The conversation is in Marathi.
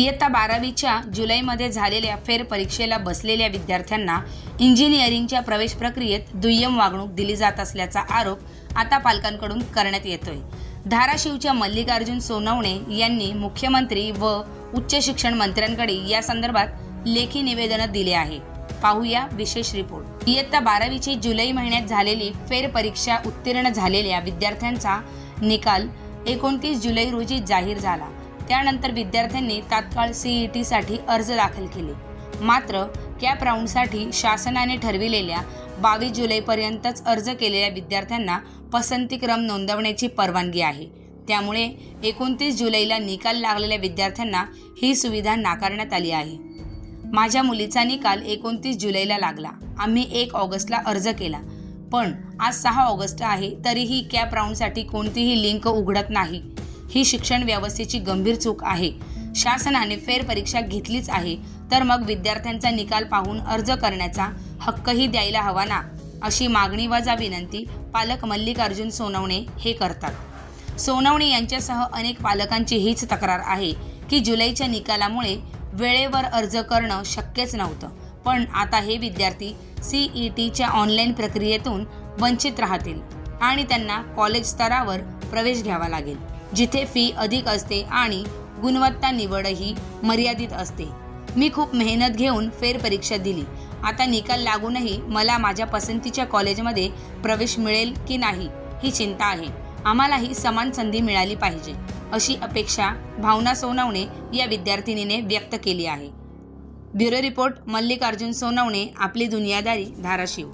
इयत्ता बारावीच्या जुलैमध्ये झालेल्या फेरपरीक्षेला बसलेल्या विद्यार्थ्यांना इंजिनिअरिंगच्या प्रवेश प्रक्रियेत दुय्यम वागणूक दिली जात असल्याचा आरोप आता पालकांकडून करण्यात येतोय. धाराशिवच्या मल्लिकार्जुन सोनवणे यांनी मुख्यमंत्री व उच्च शिक्षण मंत्र्यांकडे या संदर्भात लेखी निवेदन दिले आहे. पाहूया विशेष रिपोर्ट. इयत्ता बारावीची जुलै महिन्यात झालेली फेरपरीक्षा उत्तीर्ण झालेल्या विद्यार्थ्यांचा निकाल एकोणतीस जुलै रोजी जाहीर झाला. त्यानंतर विद्यार्थ्यांनी तात्काळ सीईटी साठी अर्ज दाखल केले. मात्र कॅप राऊंडसाठी शासनाने ठरविलेल्या बावीस जुलैपर्यंतच अर्ज केलेल्या विद्यार्थ्यांना पसंतीक्रम नोंदवण्याची परवानगी आहे. त्यामुळे एकोणतीस जुलैला निकाल लागलेल्या विद्यार्थ्यांना ही सुविधा नाकारण्यात आली आहे. माझ्या मुलीचा निकाल एकोणतीस जुलैला लागला. आम्ही एक ऑगस्टला अर्ज केला. पण आज सहा ऑगस्ट आहे तरीही कॅप राऊंडसाठी कोणतीही लिंक उघडत नाही. ही शिक्षण व्यवस्थेची गंभीर चूक आहे. शासनाने फेरपरीक्षा घेतलीच आहे तर मग विद्यार्थ्यांचा निकाल पाहून अर्ज करण्याचा हक्कही द्यायला हवा ना? अशी मागणी वजा विनंती पालक मल्लिकार्जुन सोनवणे हे करतात. सोनवणे यांच्यासह अनेक पालकांची हीच तक्रार आहे की जुलैच्या निकालामुळे वेळेवर अर्ज करणं शक्यच नव्हतं. पण आता हे विद्यार्थी सीई टीच्या ऑनलाईन प्रक्रियेतून वंचित राहतील आणि त्यांना कॉलेज स्तरावर प्रवेश घ्यावा लागेल. जिथे फी अधिक असते आणि गुणवत्ता निवडही मर्यादित असते. मी खूप मेहनत घेऊन फेरपरीक्षा दिली. आता निकाल लागूनही मला माझ्या पसंतीच्या कॉलेजमध्ये प्रवेश मिळेल की नाही ही चिंता आहे. आम्हालाही समान संधी मिळाली पाहिजे अशी अपेक्षा भावना सोनवणे या विद्यार्थिनीने व्यक्त केली आहे. ब्युरो रिपोर्ट मल्लिकार्जुन सोनवणे आपली दुनियादारी धाराशिव.